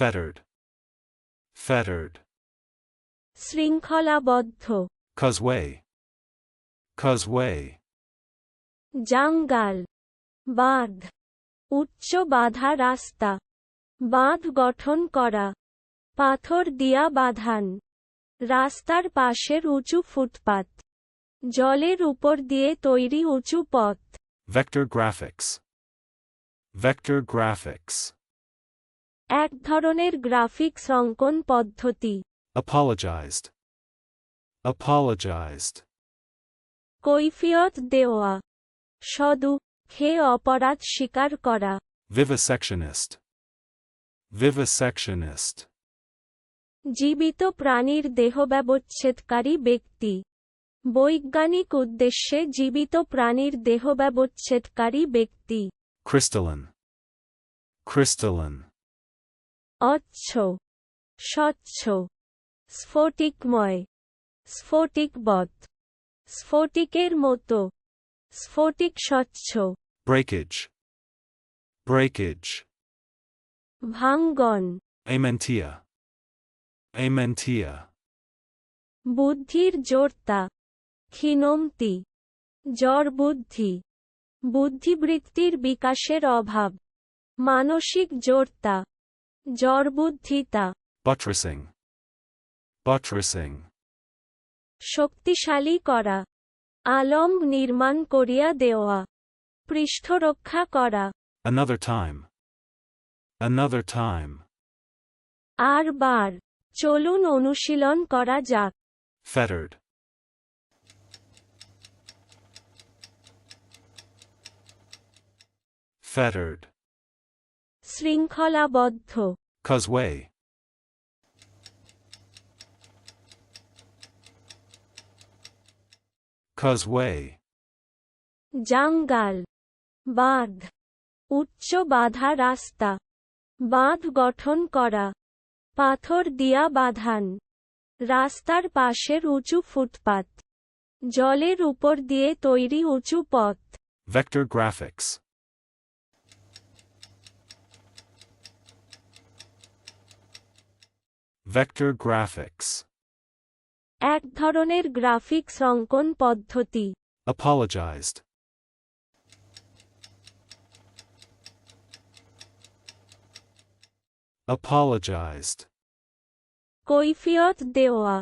fettered, fettered, শৃঙ্খলাবদ্ধ। Causeway, causeway, জাঙ্গাল। বাঁধ। উচ্চ বাঁধা রাস্তা। বাঁধ গঠন করা। পাথর দিয়া বাঁধান। রাস্তার পাশের উঁচু ফুটপাত। জলের উপর দিয়ে তৈরি উঁচু পথ। Vector graphics, vector graphics, এক ধরনের গ্রাফিক্স অঙ্কন পদ্ধতি। Apologized, apologized, কৈফিয়ত দেওয়া। সদু খে অপরাধ স্বীকার করা। Vivisectionist, vivisectionist, জীবিত প্রাণীর দেহ ব্যবচ্ছেদকারী ব্যক্তি। বৈজ্ঞানিক উদ্দেশ্যে জীবিত প্রাণীর দেহ ব্যবচ্ছেদকারী ব্যক্তি। Crystalline, crystalline, অচ্ছ স্বচ্ছ স্ফটিকময় স্ফটিকবৎ স্ফটিকের মতো স্ফটিক স্বচ্ছ। Breakage, breakage, ভাঙ্গন। Amentia, amentia, বুদ্ধির জোরতা। ক্ষীণমতি জ্বর বুদ্ধি বুদ্ধিবৃত্তির বিকাশের অভাব। মানসিক জোরতা। জড়বুদ্ধিতা buttressing, buttressing, শক্তিশালী করা আলম নির্মাণ করিয়া দেওয়া পৃষ্ঠরক্ষা করা another time, another time, আর বার চলুন অনুশীলন করা যাক fettered, fettered, শৃঙ্খলাবদ্ধ। Causeway, causeway, জাঙ্গাল। বাঁধ। উচ্চ বাঁধা রাস্তা। বাঁধ গঠন করা। পাথর দিয়া বাঁধান। রাস্তার পাশের উঁচু ফুটপাত। জলের উপর দিয়ে তৈরি উঁচু পথ। Vector graphics, vector graphics, এক ধরনের গ্রাফিক্স অঙ্কন পদ্ধতি apologized, apologized, কৈফিয়ত দেওয়া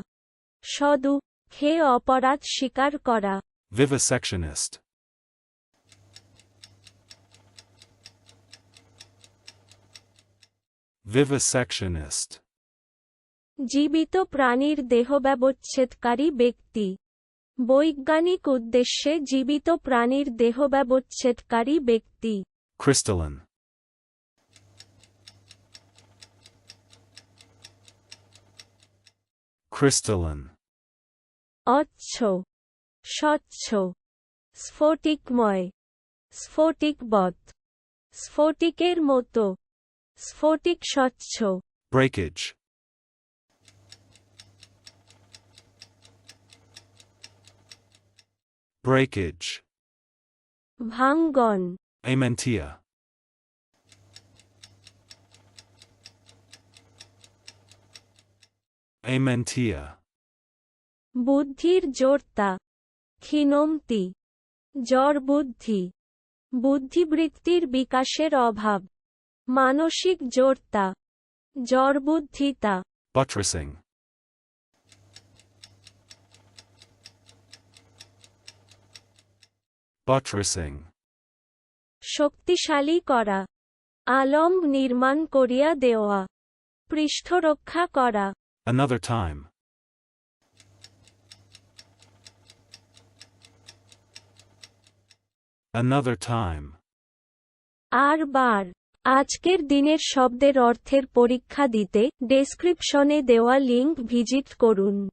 সদু খে অপরাধ স্বীকার করা vivisectionist, vivisectionist, জীবিত প্রাণীর দেহ ব্যবচ্ছেদকারী ব্যক্তি। বৈজ্ঞানিক উদ্দেশ্যে জীবিত প্রাণীর দেহ ব্যবচ্ছেদকারী ব্যক্তি। Crystalline, crystalline, অচ্ছ। স্বচ্ছ। স্ফটিকময়। স্ফটিকবৎ স্ফটিকের মতো। স্ফটিক স্বচ্ছ। Breakage, breakage, ভাঙ্গন amentia, amentia, বুদ্ধির জোরতা ক্ষীণমতি জ্বর বুদ্ধি বুদ্ধিবৃত্তির বিকাশের অভাব মানসিক জোরতা জড়বুদ্ধিতা buttressing, buttressing, শক্তিশালী করা। আলম নির্মাণ করিয়া দেওয়া। পৃষ্ঠরক্ষা করা। Another time, another time, আর বার। আজকের দিনের শব্দের অর্থের পরীক্ষা দিতে ডেসক্রিপশনে দেওয়া লিংক ভিজিট করুন।